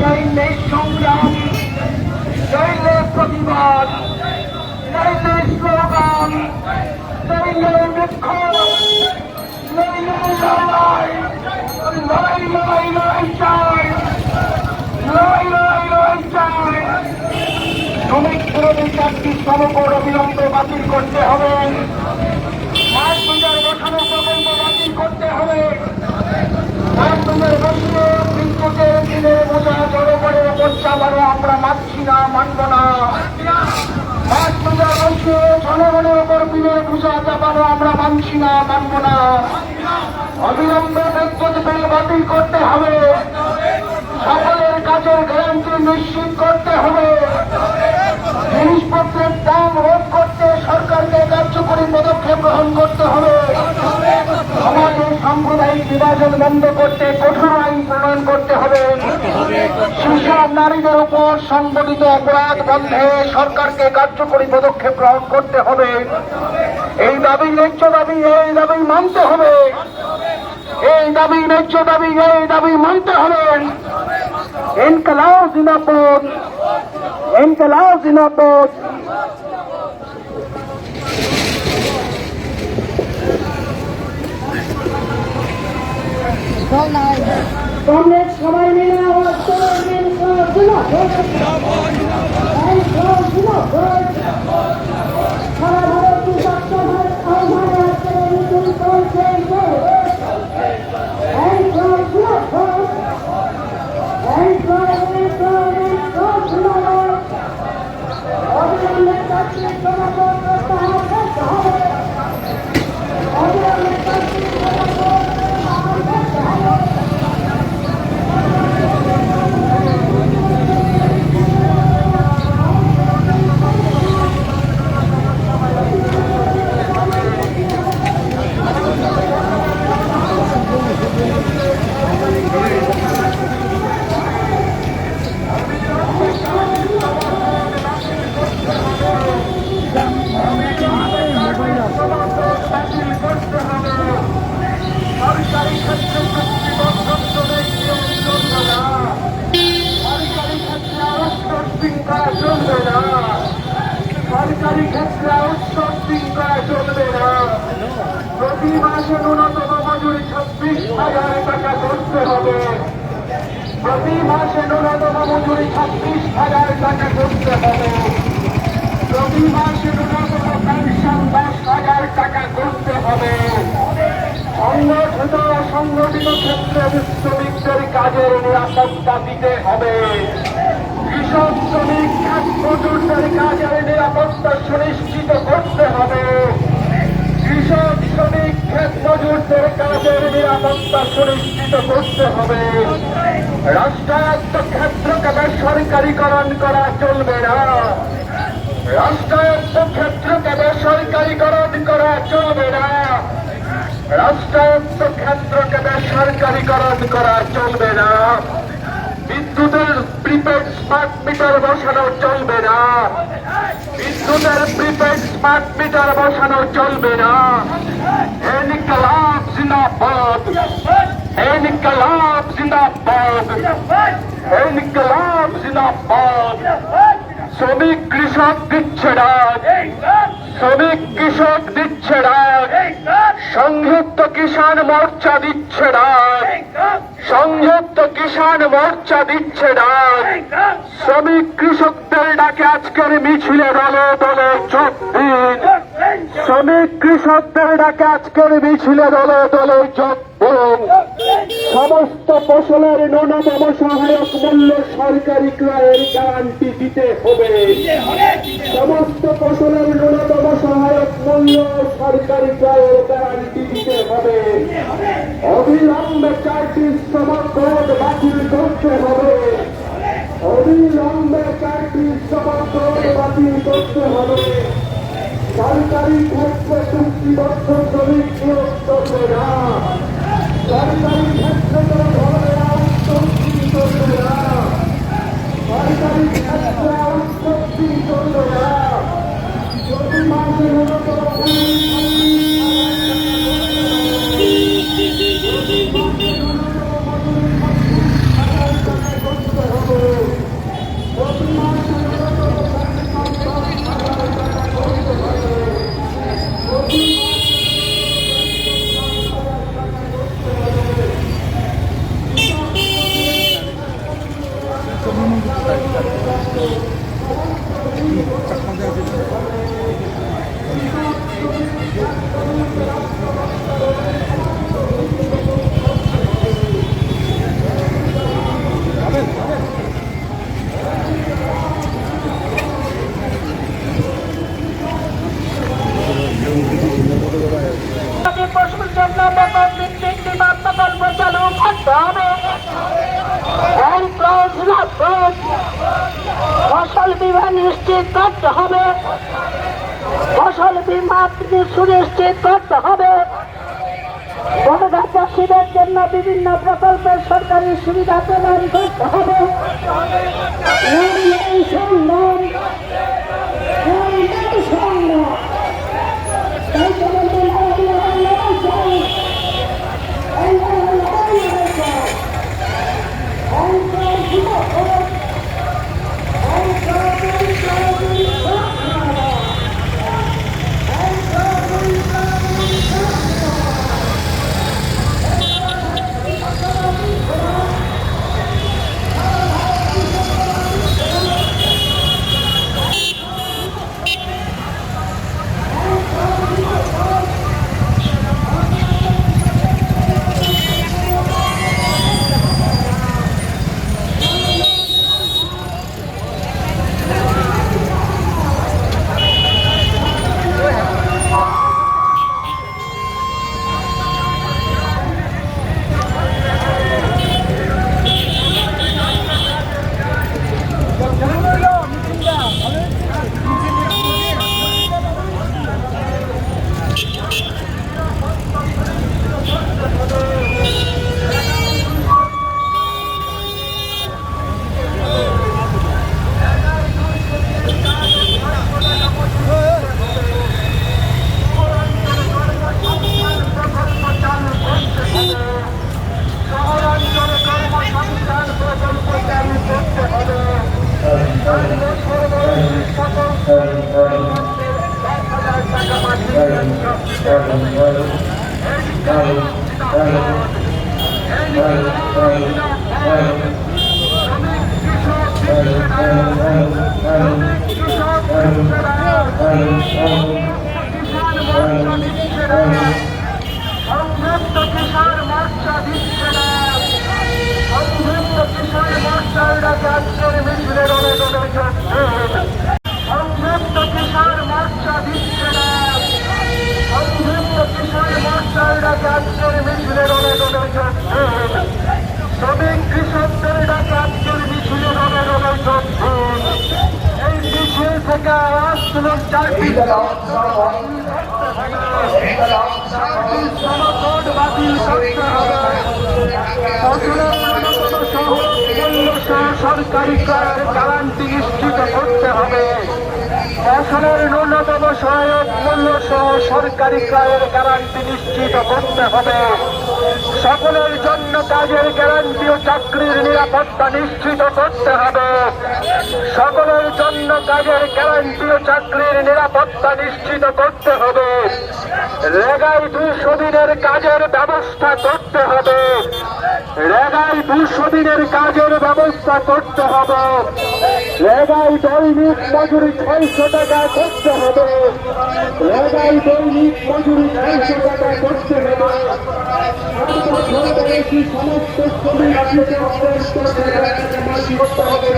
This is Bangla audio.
নইলে সংগ্রাম নইলে প্রতিবাদ নইলে স্লোগান নইলে বিক্ষোভ নইলে লড়াই লড়াই লড়াই লড়াই চাই, লড়াই লড়াই লড়াই চাই। শ্রমিক অবিলম্বে বাতিল করতে হবে। মাছ বাজার গঠনের প্রকল্প বাতিল করতে হবে। বিদ্যুতের আমরা মানছি না মানব না আমরা মানছি না মানব না বাতিল করতে হবে কাজের গ্যারান্টি নিশ্চিত করতে হবে জিনিসপত্রের দাম রোধ করতে সরকারকে কার্যকরী পদক্ষেপ গ্রহণ করতে হবে। সাম্প্রদায়িক বিভাজন বন্ধ করতে কঠোর আইন প্রণয়ন করতে হবে। শিশু নারীদের উপর সংগঠিত অপরাধ বন্ধে সরকারকে কার্যকরী পদক্ষেপ গ্রহণ করতে হবে। এই দাবি ন্যায্য দাবি, এই দাবি মানতে হবে। এই দাবি ন্যায্য দাবি, এই দাবি মানতে হবে। ইনকলাব জিনাপুর ইনকলাব জিনাপুর কংগ্রেস সবাই মিলে আওয়াজ করে সারা ভারত কৃষক সভার আহ্বানে আজকের এই মিছিল চলছে এই জয় জিন্দাবাদ। এই জয়, এই জয়, এই জয় জিন্দাবাদ। অবিলম্বে চাকরির জনগণ প্রত্যাহার করতে হবে অবিলম্বে চাকরির জনগণ প্রত্যাহার করতে হবে সরকারি ক্ষেত্রে চুক্তিবদ্ধ শ্রমিক নিয়োগ চলবে না সরকারি ক্ষেত্রে আউটসোর্সিং করা চলবে না সরকারি ক্ষেত্রে আউটসোর্সিং করা চলবে না প্রতি মাসে ন্যূনতম মজুরি ছাব্বিশ হাজার টাকা করতে হবে। প্রতি মাসে ন্যূনতম মজুরি ছাব্বিশ হাজার টাকা করতে হবে। প্রতি মাসে ন্যূনতম পেনশন দশ হাজার টাকা করতে হবে। সংগঠিত অসংগঠিত ক্ষেত্রে শ্রমিকদের কাজের নিরাপত্তা দিতে হবে। কৃষক, শ্রমিক কাজের নিরাপত্তা সুনিশ্চিত করতে হবে। কৃষক শ্রমিক ক্ষেত মজুরদের কাজের নিরাপত্তা সুনিশ্চিত করতে হবে। রাষ্ট্রায়ত্ত ক্ষেত্রকে বেসরকারীকরণ করা চলবে না। রাষ্ট্রায়ত্ত ক্ষেত্রকে বেসরকারীকরণ করা চলবে না। রাষ্ট্রায়ত্ত ক্ষেত্রকে বেসরকারীকরণ করা চলবে না। স্মার্ট মিটার বসানো চলবে না। বিদ্যুতের প্রিপেড স্মার্ট মিটার বসানো চলবে না। ইনকলাব জিন্দাবাদ। ইনকলাব জিন্দাবাদ। ইনকলাব জিন্দাবাদ। শ্রমিক কৃষক দিচ্ছে ডাক। শ্রমিক কৃষক দিচ্ছে ডাক। সংযুক্ত কিষাণ মোর্চা দিচ্ছে ডাক। সংযুক্ত কিষাণ মোর্চা দিচ্ছে ডাক শ্রমিক কৃষকদের ডাকে আজকের মিছিলে দলে দলে যোগ দিন। শ্রমিক কৃষকদের ডাকে আজকের মিছিলে দলে দলে যোগ দিন। সমস্ত ফসলের ন্যূনতম সহায়ক মূল্য সরকারি ক্রয়ের গ্যারান্টি দিতে হবে। সমস্ত ফসলের ন্যূনতম সহায়ক মূল্য সরকারি ক্রয়ের গ্যারান্টি দিতে হবে। অবিলম্বে চারটি সমর্থন বাতিল করতে হবে। অবিলম্বে চারটি সমর্থন বাতিল করতে হবে। সরকারি ক্ষেত্রে চুক্তিবদ্ধ শ্রমিক নিয়োগ করবে না সরকারি ক্ষেত্রে কোনো ধরনের আউটসোর্সিং করবে না সরকারি ক্ষেত্রে আউটসোর্সিং করবে না প্রতি মাসে ন্যূনতম করতে হবে নিশ্চিত করতে হবে। ফসল বীমা সুনিশ্চিত করতে হবে। চাষিদের জন্য বিভিন্ন প্রকল্পের সরকারি সুবিধা প্রদান করতে হবে লোন নেই সংগ্রাম লোন নেই সংগ্রাম তাই তো বলবেন, আল্লাহ, আল্লাহ, আল্লাহ, আল্লাহ, আল্লাহ, আল্লাহ, শহরাঞ্চলে কর্মসংস্থান প্রকল্প চালু করতে হবে সর্বসর্বশেষ সকল এক হাজার টাকা মাসিক পেনশন দিতে হবে। এই নির্দেশনা এই নির্দেশনা শ্রমিক কৃষক শ্রমিক কৃষক কিষাণ মোর্চা দিচ্ছে না সংযুক্ত কিষাণ মোর্চা দিচ্ছে না সংযুক্ত কিষাণ মোর্চার রাজ্যের মিছিলের অনুদানে যাচ্ছে সংযুক্ত কিষাণ মোর্চা দিচ্ছে না সংযুক্ত কিষাণ মোর্চার রাজ্যের মিছিলের অনুদানে যাচ্ছে শ্রমিক কৃষকদের রাজ্যের মিছিলের যাচ্ছে এই মিছিল থেকে আওয়াজ তুলুন চারটি সমকট বাতিল সরকারি ক্রয়ের গ্যারান্টি নিশ্চিত করতে ফসলের ন্যূনতম সহায়ক মূল্য সহ সরকারি ক্রয়ের গ্যারান্টি নিশ্চিত করতে হবে। সকলের জন্য কাজের গ্যারান্টি ও চাকরির নিরাপত্তা নিশ্চিত করতে হবে। সকলের জন্য কাজের গ্যারান্টি ও চাকরির নিরাপত্তা নিশ্চিত করতে হবে। রেগাই দুশো দিনের কাজের ব্যবস্থা করতে হবে। রেগাই দুশো দিনের কাজের ব্যবস্থা করতে হবে। রেগাই দৈনিক মজুরি ছয়শো টাকা করতে হবে। রেগাই দৈনিক মজুরি ছয়শো টাকা করতে হবে। সমস্ত ছবি আপনাকে করতে হবে।